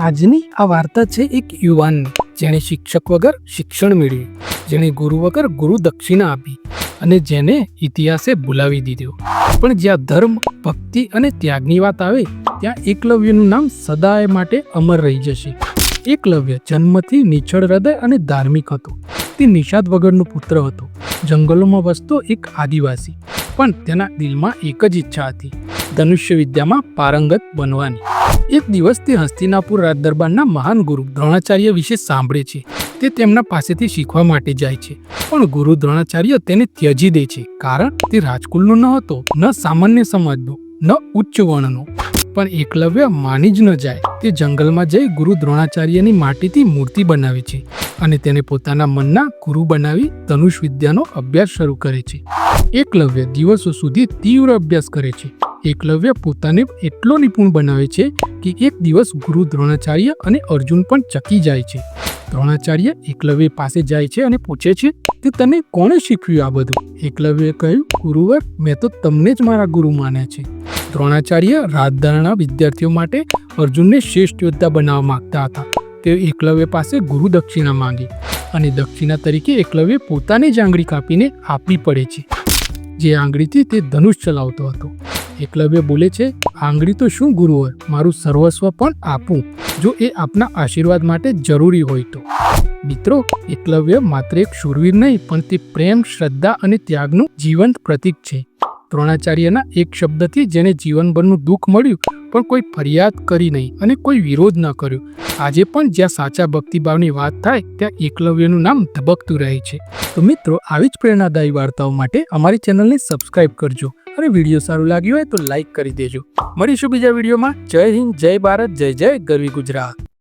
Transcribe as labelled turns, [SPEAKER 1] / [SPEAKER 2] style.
[SPEAKER 1] આજની આ વાર્તા છે એક યુવાનની, જેણે શિક્ષક વગર શિક્ષણ મેળવ્યું. જેણે ગુરુ વગર ગુરુ દક્ષિણા આપી અને જેને ઇતિહાસે ભૂલાવી દીધો. પણ જ્યાં ધર્મ, ભક્તિ અને ત્યાગની વાત આવે, ત્યાં એકલવ્યનું નામ સદાય માટે અમર રહી જશે. એકલવ્ય જન્મથી નિછળ હૃદય અને ધાર્મિક હતો. તે નિષાદ વગરનો પુત્ર હતો. જંગલોમાં વસતો એક આદિવાસી, પણ તેના દિલમાં એક જ ઈચ્છા હતી. ધનુષ્ય વિદ્યામાં પારંગત બનવાની. એક દિવસ તે હસ્તિનાપુર રાજદરબારના મહાન ગુરુ દ્રોણાચાર્ય વિશે સાંભળે છે. તે તેમના પાસેથી શીખવા માટે જાય છે. પણ ગુરુ દ્રોણાચાર્ય તેને ત્યજી દે છે, કારણ તે રાજકુલનો ન હતો, ન સામાન્ય સમાજનો, ન ઉચ્ચ વર્ણનો. પણ એકલવ્ય માની જ ન જાય, તે જંગલમાં જઈ ગુરુ દ્રોણાચાર્યની માટીથી મૂર્તિ બનાવે છે અને તેને પોતાના મનના ગુરુ બનાવી ધનુષ વિદ્યાનો અભ્યાસ શરૂ કરે છે. એકલવ્ય દિવસો સુધી તીવ્ર અભ્યાસ કરે છે. એકલવ્ય પોતાને એટલો નિપુણ બનાવે છે કે એક દિવસ ગુરુ દ્રોણાચાર્ય અને અર્જુન પણ ચકી જાય છે. દ્રોણાચાર્ય એકલવ્ય પાસે જાય છે અને પૂછે છે કે તને કોણે શીખવ્યું આ બધું? એકલવ્યએ કહ્યું, ગુરુવર, મેં તો તમને જ મારા ગુરુ માન્યા છે. દ્રોણાચાર્ય રાજધારણા વિદ્યાર્થીઓ માટે અર્જુનને શ્રેષ્ઠ યોદ્ધા બનાવવા માંગતા હતા. તે એકલવ્ય પાસે ગુરુ દક્ષિણા માંગી અને દક્ષિણા તરીકે એકલવ્ય પોતાની જ આંગળી કાપીને આપવી પડે છે. જે આંગળીથી તે ધનુષ ચલાવતો હતો. એકલવ્ય બોલે છે, આંગળી તો શું ગુરુવર મારું સર્વસ્વ પણ આપું, જો એ આપના આશીર્વાદ માટે જરૂરી હોય તો. મિત્રો, એકલવ્ય માત્ર એક શૂરવીર નહીં, પણ તે પ્રેમ, શ્રદ્ધા અને ત્યાગનું જીવંત પ્રતીક છે. દ્રોણાચાર્યના એક શબ્દથી જેને જીવનભરનું દુઃખ મળ્યું, પણ કોઈ ફરિયાદ કરી નહીં અને કોઈ વિરોધ ન કર્યો. આજે પણ જ્યાં સાચા ભક્તિભાવની વાત થાય, ત્યાં એકલવ્યનું નામ ધબકતું રહે છે. તો મિત્રો, આવી જ પ્રેરણાદાયી વાર્તાઓ માટે અમારી ચેનલને સબસ્ક્રાઇબ કરજો. અને વીડિયો સારું લાગ્યું હોય તો લાઈક કરી દેજો. મળીશું બીજા વિડીયોમાં જય હિન્દ, જય ભારત, જય જય ગરવી ગુજરાત.